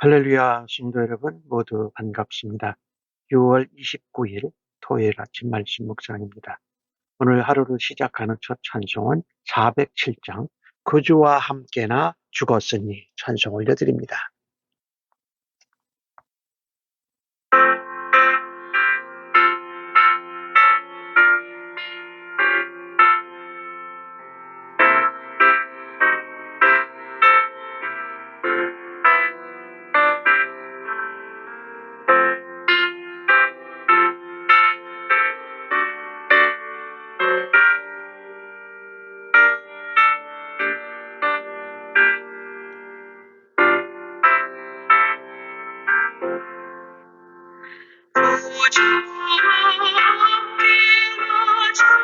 할렐루야 성도 여러분 모두 반갑습니다. 6월 29일 토요일 아침 말씀 묵상입니다. 오늘 하루를 시작하는 첫 찬송은 407장 그주와 함께나 죽었으니 찬송 올려드립니다. 언제나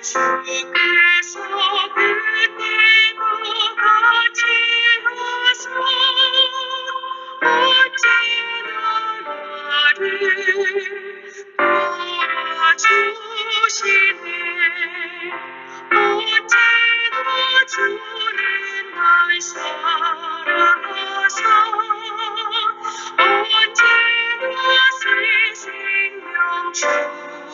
주께서 그때도 같이 하소 어찌나 나를 도와주시네. 어찌나 주는 날 사랑하사 어찌나 새 생명 주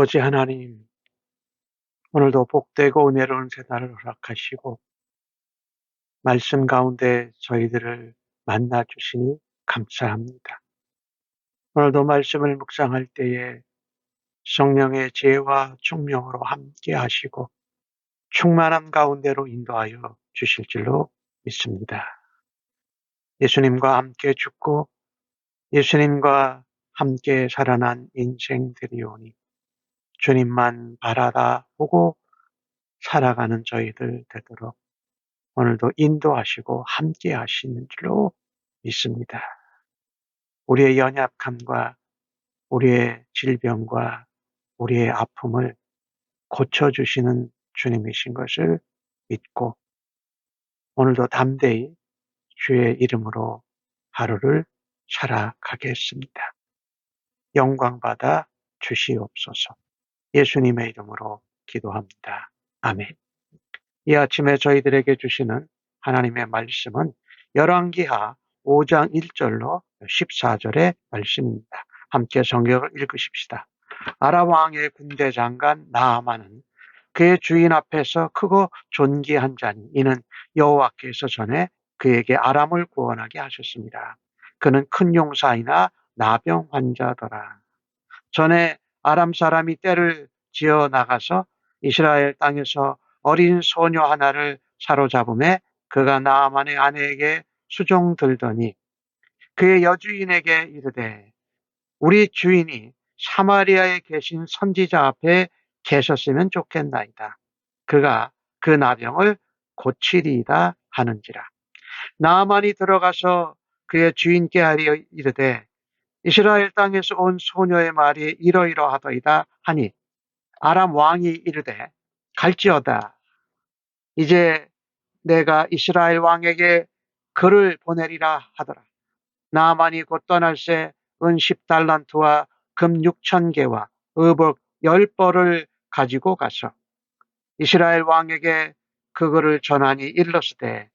아버지 하나님, 오늘도 복되고 은혜로운 새날을 허락하시고 말씀 가운데 저희들을 만나 주시니 감사합니다. 오늘도 말씀을 묵상할 때에 성령의 지혜와 충명으로 함께 하시고 충만함 가운데로 인도하여 주실 줄로 믿습니다. 예수님과 함께 죽고 예수님과 함께 살아난 인생들이오니 주님만 바라다 보고 살아가는 저희들 되도록 오늘도 인도하시고 함께 하시는 줄로 믿습니다. 우리의 연약함과 우리의 질병과 우리의 아픔을 고쳐주시는 주님이신 것을 믿고 오늘도 담대히 주의 이름으로 하루를 살아가겠습니다. 영광 받아 주시옵소서. 예수님의 이름으로 기도합니다. 아멘. 이 아침에 저희들에게 주시는 하나님의 말씀은 열왕기하 5장 1절로 14절의 말씀입니다. 함께 성경을 읽으십시다. 아람 왕의 군대 장관 나아만은 그의 주인 앞에서 크고 존귀한 자니 이는 여호와께서 전에 그에게 아람을 구원하게 하셨습니다. 그는 큰 용사이나 나병 환자더라. 전에 아람 사람이 때를 지어 나가서 이스라엘 땅에서 어린 소녀 하나를 사로잡음에 그가 나아만의 아내에게 수종 들더니 그의 여주인에게 이르되 우리 주인이 사마리아에 계신 선지자 앞에 계셨으면 좋겠나이다. 그가 그 나병을 고치리이다 하는지라. 나아만이 들어가서 그의 주인께 하려 이르되 이스라엘 땅에서 온 소녀의 말이 이러이러하더이다 하니 아람 왕이 이르되 갈지어다. 이제 내가 이스라엘 왕에게 글을 보내리라 하더라. 나만이 곧 떠날새 은 10달란트와 금 6천 개와 의복 10벌을 가지고 가서 이스라엘 왕에게 그거를 전하니 일렀으되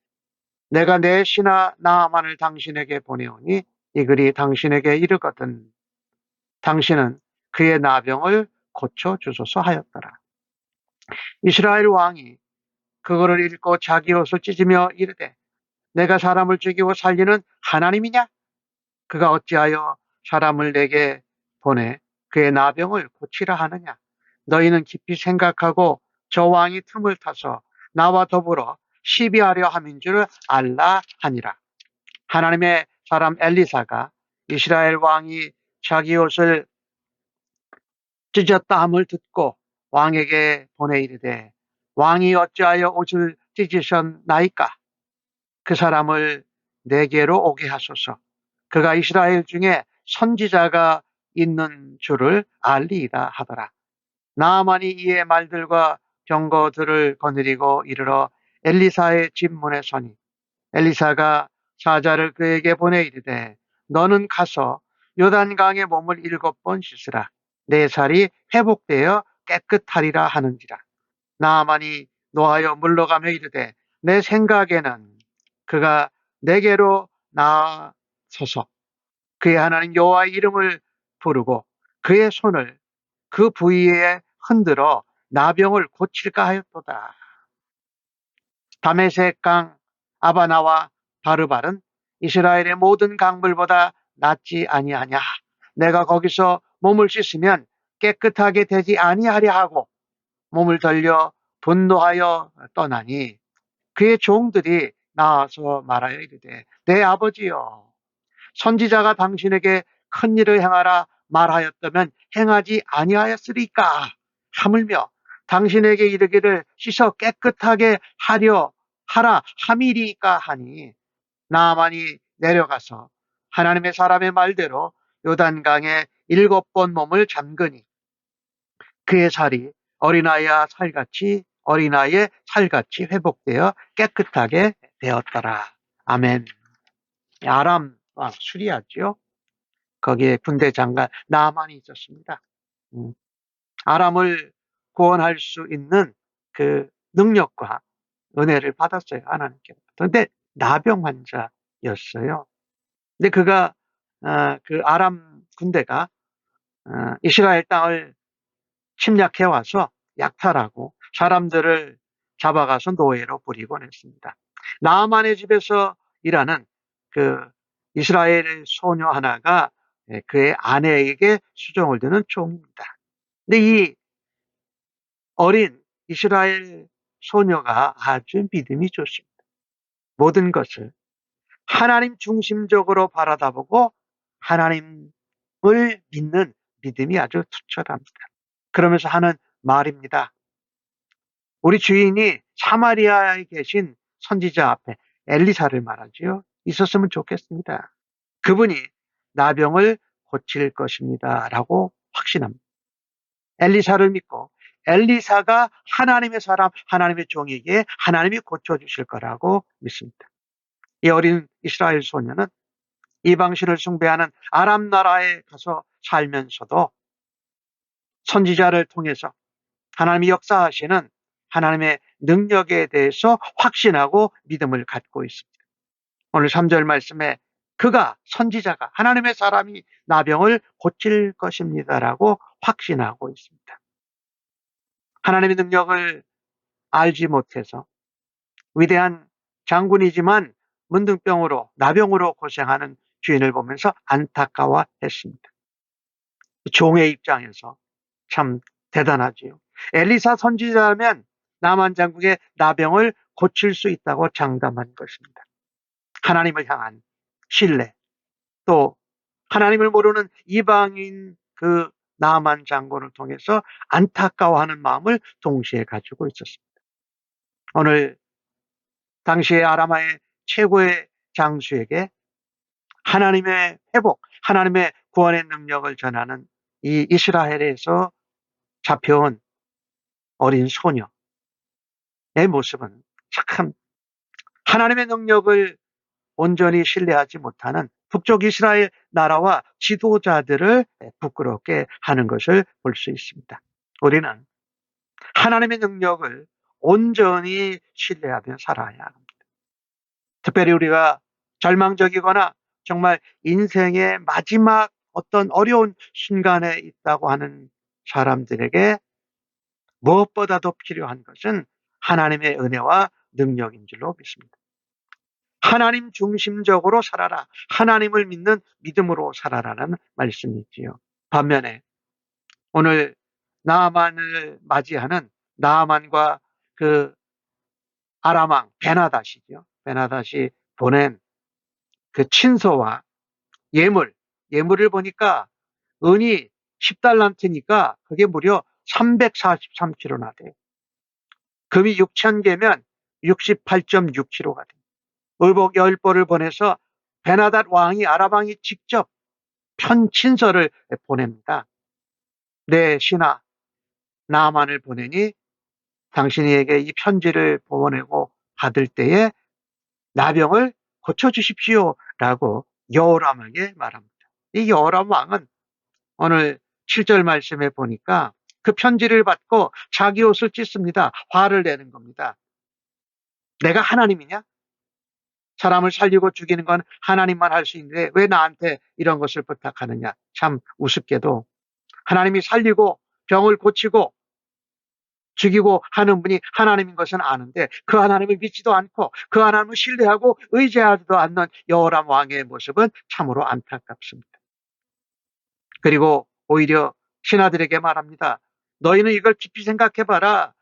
내가 내 신하 나아만을 당신에게 보내오니 이 글이 당신에게 이르거든 당신은 그의 나병을 고쳐 주소서 하였더라. 이스라엘 왕이 그거를 읽고 자기 옷을 찢으며 이르되 내가 사람을 죽이고 살리는 하나님이냐? 그가 어찌하여 사람을 내게 보내 그의 나병을 고치라 하느냐? 너희는 깊이 생각하고 저 왕이 틈을 타서 나와 더불어 시비하려 함인 줄 알라 하니라. 하나님의 사람 엘리사가 이스라엘 왕이 자기 옷을 찢었다 함을 듣고 왕에게 보내 이르되 왕이 어찌하여 옷을 찢으셨나이까? 그 사람을 내게로 오게 하소서. 그가 이스라엘 중에 선지자가 있는 줄을 알리이다 하더라. 나아만이 이의 말들과 병거들을 거느리고 이르러 엘리사의 집 문에 서니 엘리사가 사자를 그에게 보내 이르되 너는 가서 요단강에 몸을 일곱 번 씻으라. 내 살이 회복되어 깨끗하리라 하는지라. 나아만이 노하여 물러가며 이르되 내 생각에는 그가 내게로 나서서 그의 하나님 여호와의 이름을 부르고 그의 손을 그 부위에 흔들어 나병을 고칠까 하였도다. 다메섹 강 아바나와 바르발은 이스라엘의 모든 강물보다 낫지 아니하냐. 내가 거기서 몸을 씻으면 깨끗하게 되지 아니하려 하고 몸을 돌려 분노하여 떠나니 그의 종들이 나와서 말하여 이르되 내 아버지여 선지자가 당신에게 큰 일을 행하라 말하였다면 행하지 아니하였으리까 하물며 당신에게 이르기를 씻어 깨끗하게 하려 하라 함이리까 하니 나만이 내려가서 하나님의 사람의 말대로 요단강에 일곱 번 몸을 잠그니 그의 살이 어린아이와 살같이 어린아이의 살같이 회복되어 깨끗하게 되었더라. 아멘. 아람 왕 수리아죠. 거기에 군대 장관 나만이 있었습니다. 음. 아람을 구원할 수 있는 그 능력과 은혜를 받았어요. 하나님께. 그런데 나병 환자였어요. 근데 그가 어, 그 아람 군대가 어, 이스라엘 땅을 침략해 와서 약탈하고 사람들을 잡아가서 노예로 부리곤 했습니다. 나만의 집에서 일하는 그 이스라엘 소녀 하나가 예, 그의 아내에게 수정을 드는 종입니다. 근데 이 어린 이스라엘 소녀가 아주 믿음이 좋습니다. 모든 것을 하나님 중심적으로 바라다보고 하나님을 믿는 믿음이 아주 투철합니다. 그러면서 하는 말입니다. 우리 주인이 사마리아에 계신 선지자 앞에 엘리사를 말하지요. 있었으면 좋겠습니다. 그분이 나병을 고칠 것입니다. 라고 확신합니다. 엘리사를 믿고 엘리사가 하나님의 사람, 하나님의 종에게 하나님이 고쳐주실 거라고 믿습니다. 이 어린 이스라엘 소녀는 이방신을 숭배하는 아람 나라에 가서 살면서도 선지자를 통해서 하나님이 역사하시는 하나님의 능력에 대해서 확신하고 믿음을 갖고 있습니다. 오늘 3절 말씀에 그가 선지자가 하나님의 사람이 나병을 고칠 것입니다라고 확신하고 있습니다. 하나님의 능력을 알지 못해서 위대한 장군이지만 문둥병으로 나병으로 고생하는 주인을 보면서 안타까워했습니다. 종의 입장에서 참 대단하지요. 엘리사 선지자라면 남한 장국의 나병을 고칠 수 있다고 장담한 것입니다. 하나님을 향한 신뢰, 또 하나님을 모르는 이방인 그 나만 장군을 통해서 안타까워하는 마음을 동시에 가지고 있었습니다. 오늘 당시의 아람아의 최고의 장수에게 하나님의 회복, 하나님의 구원의 능력을 전하는 이 이스라엘에서 잡혀온 어린 소녀의 모습은 참 하나님의 능력을 온전히 신뢰하지 못하는 북쪽 이스라엘 나라와 지도자들을 부끄럽게 하는 것을 볼 수 있습니다. 우리는 하나님의 능력을 온전히 신뢰하며 살아야 합니다. 특별히 우리가 절망적이거나 정말 인생의 마지막 어떤 어려운 순간에 있다고 하는 사람들에게 무엇보다도 필요한 것은 하나님의 은혜와 능력인 줄로 믿습니다. 하나님 중심적으로 살아라. 하나님을 믿는 믿음으로 살아라는 말씀이지요. 반면에 오늘 나만을 맞이하는 나만과 그 아람왕 베나다시죠. 베나다시 보낸 그 친서와 예물, 예물을 보니까 은이 10달란트니까 그게 무려 343kg나 돼요. 금이 6,000개면 68.6kg가 돼요. 의복 열보를 보내서 베나닷 왕이 아랍왕이 직접 편친서를 보냅니다. 내 신하 나만을 보내니 당신에게 이 편지를 보내고 받을 때에 나병을 고쳐주십시오 라고 여호람에게 말합니다. 이 여호람 왕은 오늘 7절 말씀에 보니까 그 편지를 받고 자기 옷을 찢습니다. 화를 내는 겁니다. 내가 하나님이냐? 사람을 살리고 죽이는 건 하나님만 할 수 있는데 왜 나한테 이런 것을 부탁하느냐. 참 우습게도 하나님이 살리고 병을 고치고 죽이고 하는 분이 하나님인 것은 아는데 그 하나님을 믿지도 않고 그 하나님을 신뢰하고 의지하지도 않는 여호람 왕의 모습은 참으로 안타깝습니다. 그리고 오히려 신하들에게 말합니다. 너희는 이걸 깊이 생각해봐라.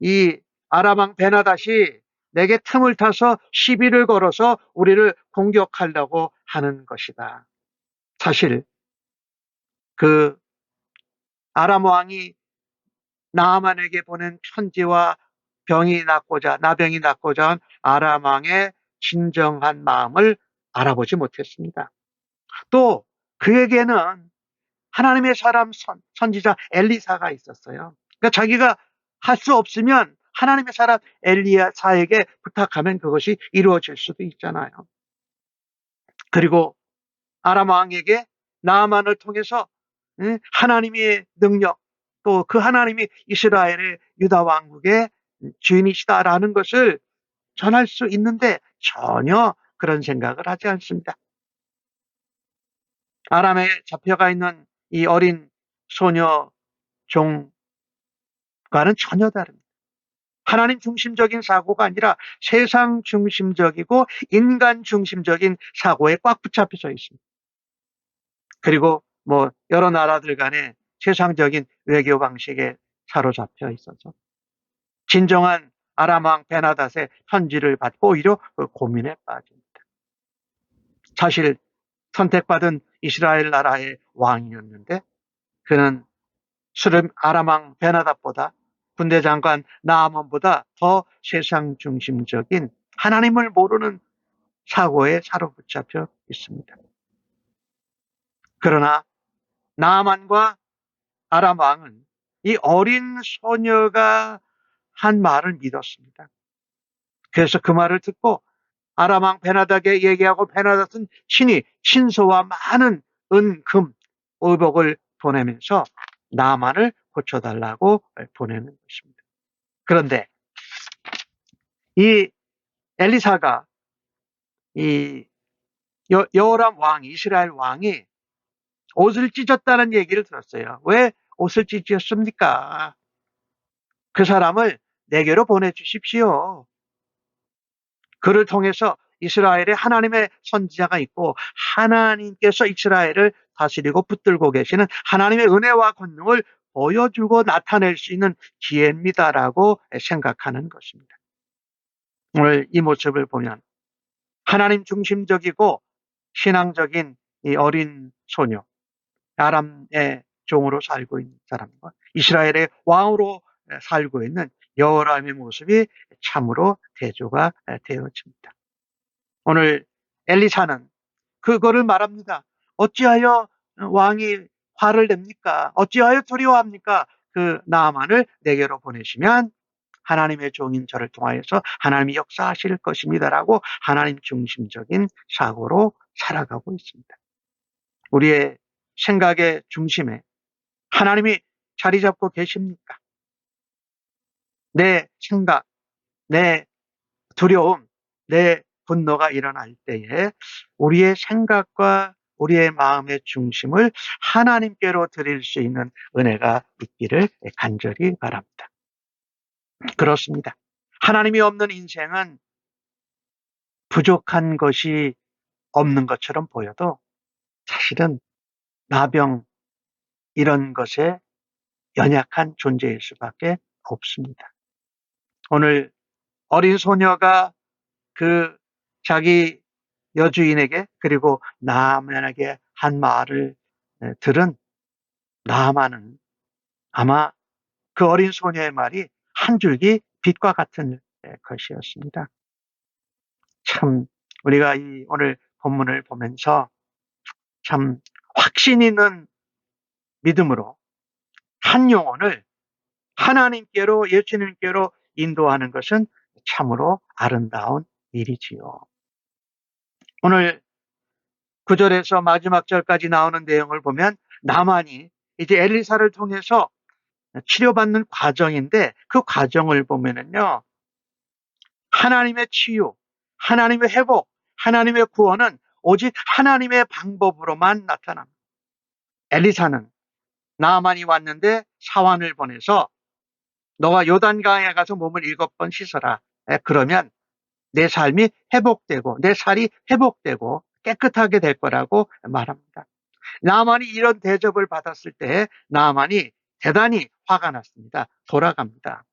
이 아람왕 베나다시 내게 틈을 타서 시비를 걸어서 우리를 공격하려고 하는 것이다. 사실 그 아람 왕이 나만에게 보낸 편지와 병이 낫고자 나병이 낫고자 한 아람 왕의 진정한 마음을 알아보지 못했습니다. 또 그에게는 하나님의 사람 선, 선지자 엘리사가 있었어요. 그러니까 자기가 할 수 없으면 하나님의 사람 엘리야사에게 부탁하면 그것이 이루어질 수도 있잖아요. 그리고 아람 왕에게 나만을 통해서 하나님의 능력 또 그 하나님이 이스라엘의 유다 왕국의 주인이시다라는 것을 전할 수 있는데 전혀 그런 생각을 하지 않습니다. 아람에 잡혀가 있는 이 어린 소녀 종 그와는 전혀 다릅니다. 하나님 중심적인 사고가 아니라 세상 중심적이고 인간 중심적인 사고에 꽉 붙잡혀져 있습니다. 그리고 뭐 여러 나라들 간에 세상적인 외교 방식에 사로잡혀 있어서 진정한 아람왕 베나닷의 편지를 받고 오히려 그 고민에 빠집니다. 사실 선택받은 이스라엘 나라의 왕이었는데 그는 수름 아람왕 베나닷보다 군대 장관 나아만보다 더 세상 중심적인 하나님을 모르는 사고에 사로잡혀 있습니다. 그러나 나아만과 아람 왕은 이 어린 소녀가 한 말을 믿었습니다. 그래서 그 말을 듣고 아람 왕 베나닥에 얘기하고 베나닥은 친히 신소와 많은 은, 금, 의복을 보내면서 나만을 고쳐달라고 보내는 것입니다. 그런데 이 엘리사가 이 여, 여호람 왕, 이스라엘 왕이 옷을 찢었다는 얘기를 들었어요. 왜 옷을 찢었습니까? 그 사람을 내게로 보내주십시오. 그를 통해서 이스라엘에 하나님의 선지자가 있고 하나님께서 이스라엘을 다스리고 붙들고 계시는 하나님의 은혜와 권능을 보여주고 나타낼 수 있는 기회입니다라고 생각하는 것입니다. 오늘 이 모습을 보면 하나님 중심적이고 신앙적인 이 어린 소녀, 아람의 종으로 살고 있는 사람과 이스라엘의 왕으로 살고 있는 여호람의 모습이 참으로 대조가 되어집니다. 오늘 엘리사는 그거를 말합니다. 어찌하여 왕이 화를 냅니까? 어찌하여 두려워합니까? 그 나만을 내게로 보내시면 하나님의 종인 저를 통하여서 하나님이 역사하실 것입니다라고 하나님 중심적인 사고로 살아가고 있습니다. 우리의 생각의 중심에 하나님이 자리 잡고 계십니까? 내 생각, 내 두려움, 내 분노가 일어날 때에 우리의 생각과 우리의 마음의 중심을 하나님께로 드릴 수 있는 은혜가 있기를 간절히 바랍니다. 그렇습니다. 하나님이 없는 인생은 부족한 것이 없는 것처럼 보여도 사실은 나병 이런 것에 연약한 존재일 수밖에 없습니다. 오늘 어린 소녀가 그 자기 여주인에게 그리고 나만에게 한 말을 들은 나만은 아마 그 어린 소녀의 말이 한 줄기 빛과 같은 것이었습니다. 참 우리가 이 오늘 본문을 보면서 참 확신 있는 믿음으로 한 영혼을 하나님께로 예수님께로 인도하는 것은 참으로 아름다운 일이지요. 오늘 구절에서 마지막 절까지 나오는 내용을 보면 나만이 이제 엘리사를 통해서 치료받는 과정인데 그 과정을 보면은요. 하나님의 치유, 하나님의 회복, 하나님의 구원은 오직 하나님의 방법으로만 나타납니다. 엘리사는 나만이 왔는데 사환을 보내서 너가 요단강에 가서 몸을 일곱 번 씻어라. 그러면 내 삶이 회복되고 내 살이 회복되고 깨끗하게 될 거라고 말합니다. 나만이 이런 대접을 받았을 때 나만이 대단히 화가 났습니다. 돌아갑니다.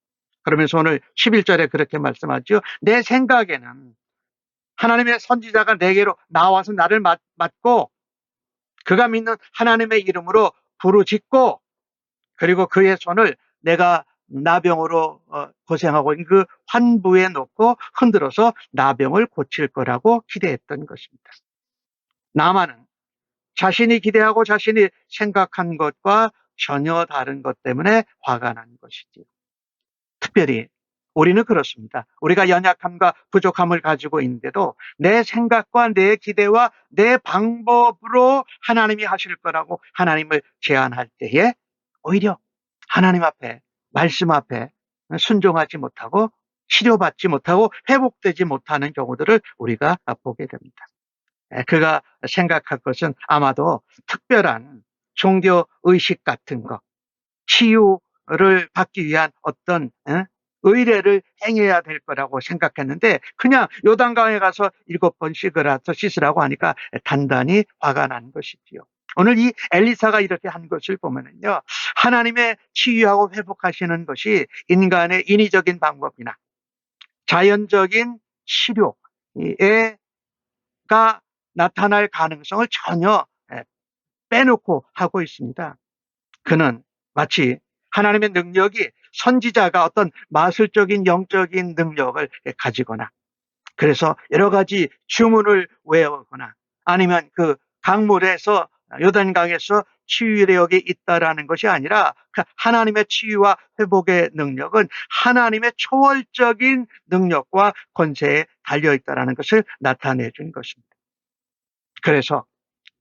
그러면서 오늘 11절에 그렇게 말씀하죠. 내 생각에는 하나님의 선지자가 내게로 나와서 나를 맞고 그가 믿는 하나님의 이름으로 부르짖고 그리고 그의 손을 내가 나병으로 어, 고생하고 있는 그 환부에 놓고 흔들어서 나병을 고칠 거라고 기대했던 것입니다. 나만은 자신이 기대하고 자신이 생각한 것과 전혀 다른 것 때문에 화가 난 것이지요. 특별히 우리는 그렇습니다. 우리가 연약함과 부족함을 가지고 있는데도 내 생각과 내 기대와 내 방법으로 하나님이 하실 거라고 하나님을 제안할 때에 오히려 하나님 앞에 말씀 앞에 순종하지 못하고 치료받지 못하고 회복되지 못하는 경우들을 우리가 보게 됩니다. 그가 생각할 것은 아마도 특별한 종교 의식 같은 것, 치유 치유를 받기 위한 어떤 에? 의례를 행해야 될 거라고 생각했는데 그냥 요단강에 가서 일곱 번 씻으라서 씻으라고 하니까 단단히 화가 난 것이지요. 오늘 이 엘리사가 이렇게 한 것을 보면은요, 하나님의 치유하고 회복하시는 것이 인간의 인위적인 방법이나 자연적인 치료에가 나타날 가능성을 전혀 예, 빼놓고 하고 있습니다. 그는 마치 하나님의 능력이 선지자가 어떤 마술적인 영적인 능력을 가지거나 그래서 여러 가지 주문을 외우거나 아니면 그 강물에서 요단강에서 치유력이 있다라는 것이 아니라 그 하나님의 치유와 회복의 능력은 하나님의 초월적인 능력과 권세에 달려 있다라는 것을 나타내 준 것입니다. 그래서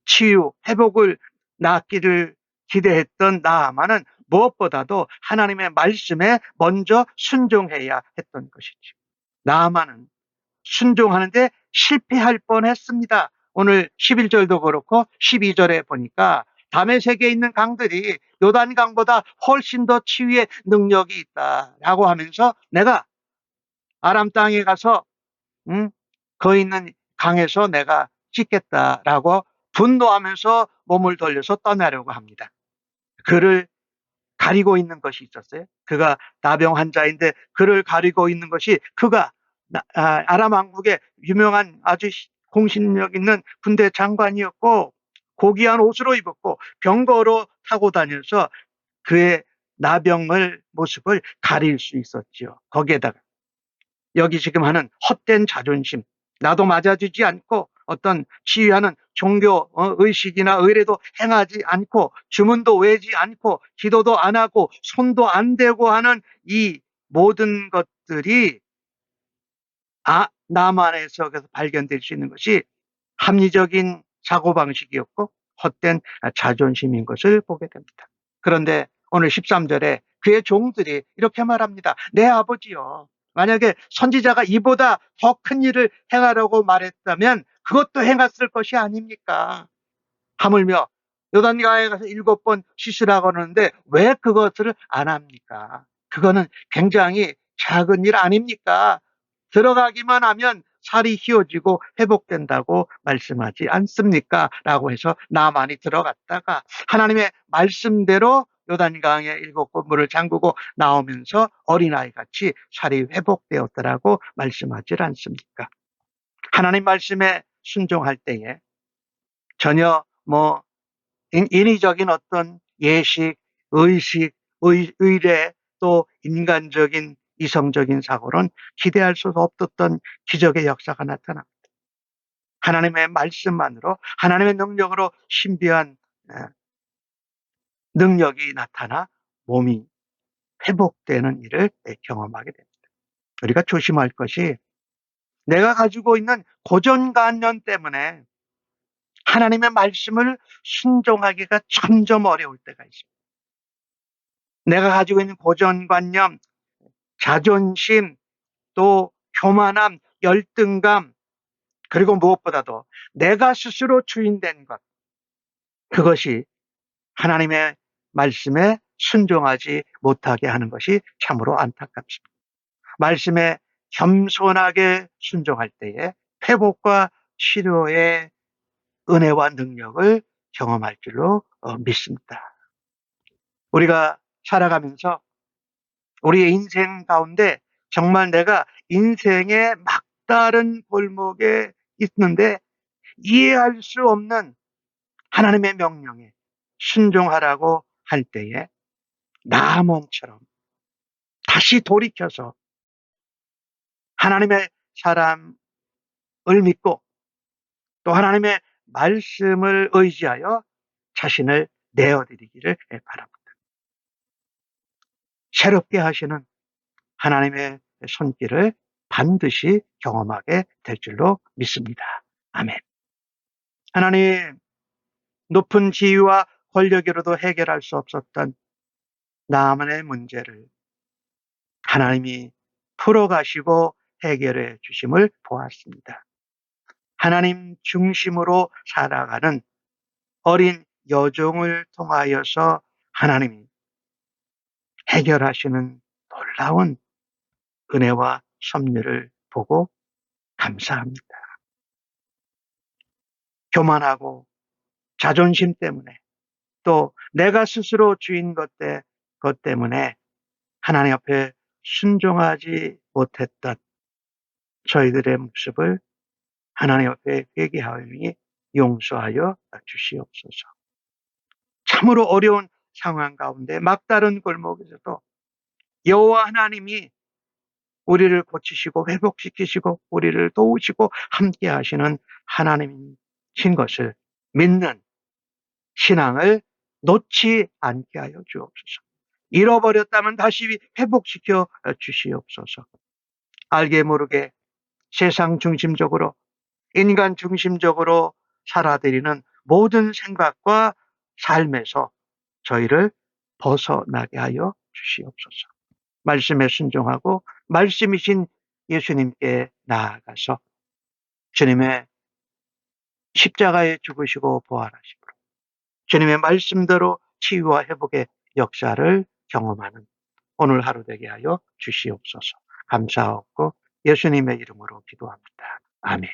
치유, 회복을 낳기를 기대했던 나아만은 무엇보다도 하나님의 말씀에 먼저 순종해야 했던 것이죠. 나아만은 순종하는데 실패할 뻔했습니다. 오늘 11절도 그렇고 12절에 보니까 담의 세계에 있는 강들이 요단강보다 훨씬 더 치유의 능력이 있다라고 하면서 내가 아람 땅에 가서 음, 거 있는 강에서 내가 씻겠다라고 분노하면서 몸을 돌려서 떠나려고 합니다. 그를 가리고 있는 것이 있었어요. 그가 나병 환자인데 그를 가리고 있는 것이 그가 아, 아람 왕국의 유명한 아주 공신력 있는 군대 장관이었고 고귀한 옷으로 입었고 병거로 타고 다녀서 그의 나병을 모습을 가릴 수 있었지요. 거기에다가 여기 지금 하는 헛된 자존심, 나도 맞아주지 않고 어떤 치유하는 종교 어, 의식이나 의례도 행하지 않고 주문도 외지 않고 기도도 안 하고 손도 안 대고 하는 이 모든 것들이 아, 남 안에서 발견될 수 있는 것이 합리적인 사고 방식이었고 헛된 자존심인 것을 보게 됩니다. 그런데 오늘 13절에 그의 종들이 이렇게 말합니다. 내 아버지요. 만약에 선지자가 이보다 더 큰 일을 행하라고 말했다면 그것도 행했을 것이 아닙니까? 하물며 요단강에 가서 일곱 번 씻으라고 하는데 왜 그것을 안 합니까? 그거는 굉장히 작은 일 아닙니까? 들어가기만 하면 살이 휘어지고 회복된다고 말씀하지 않습니까? 라고 해서 나만이 들어갔다가 하나님의 말씀대로 요단강에 일곱 번 물을 잠그고 나오면서 어린아이 같이 살이 회복되었더라고 말씀하지 않습니까? 하나님 말씀에 순종할 때에 전혀 뭐 인위적인 어떤 예식, 의식, 의, 의례 또 인간적인 이성적인 사고는 기대할 수 없었던 기적의 역사가 나타납니다. 하나님의 말씀만으로 하나님의 능력으로 신비한 능력이 나타나 몸이 회복되는 일을 경험하게 됩니다. 우리가 조심할 것이 내가 가지고 있는 고정관념 때문에 하나님의 말씀을 순종하기가 점점 어려울 때가 있습니다. 내가 가지고 있는 고정관념, 자존심, 또 교만함, 열등감, 그리고 무엇보다도 내가 스스로 주인된 것, 그것이 하나님의 말씀에 순종하지 못하게 하는 것이 참으로 안타깝습니다. 말씀에 겸손하게 순종할 때에 회복과 치료의 은혜와 능력을 경험할 줄로 어, 믿습니다. 우리가 살아가면서 우리의 인생 가운데 정말 내가 인생의 막다른 골목에 있는데 이해할 수 없는 하나님의 명령에 순종하라고 할 때에 나몬처럼 다시 돌이켜서 하나님의 사람을 믿고 또 하나님의 말씀을 의지하여 자신을 내어드리기를 바랍니다. 새롭게 하시는 하나님의 손길을 반드시 경험하게 될 줄로 믿습니다. 아멘. 하나님, 높은 지위와 권력으로도 해결할 수 없었던 나만의 문제를 하나님이 풀어가시고 해결해 주심을 보았습니다. 하나님 중심으로 살아가는 어린 여종을 통하여서 하나님이 해결하시는 놀라운 은혜와 섭리를 보고 감사합니다. 교만하고 자존심 때문에 또 내가 스스로 주인 것, 때, 것 때문에 하나님 앞에 순종하지 못했던 저희들의 모습을 하나님 앞에 회개하오니 용서하여 주시옵소서. 참으로 어려운 상황 가운데 막다른 골목에서도 여호와 하나님이 우리를 고치시고 회복시키시고 우리를 도우시고 함께 하시는 하나님이신 것을 믿는 신앙을 놓지 않게 하여 주옵소서. 잃어버렸다면 다시 회복시켜 주시옵소서. 알게 모르게 세상 중심적으로 인간 중심적으로 살아들이는 모든 생각과 삶에서 저희를 벗어나게 하여 주시옵소서. 말씀에 순종하고 말씀이신 예수님께 나아가서 주님의 십자가에 죽으시고 부활하심으로 주님의 말씀대로 치유와 회복의 역사를 경험하는 오늘 하루 되게 하여 주시옵소서. 감사하고 예수님의 이름으로 기도합니다. 아멘.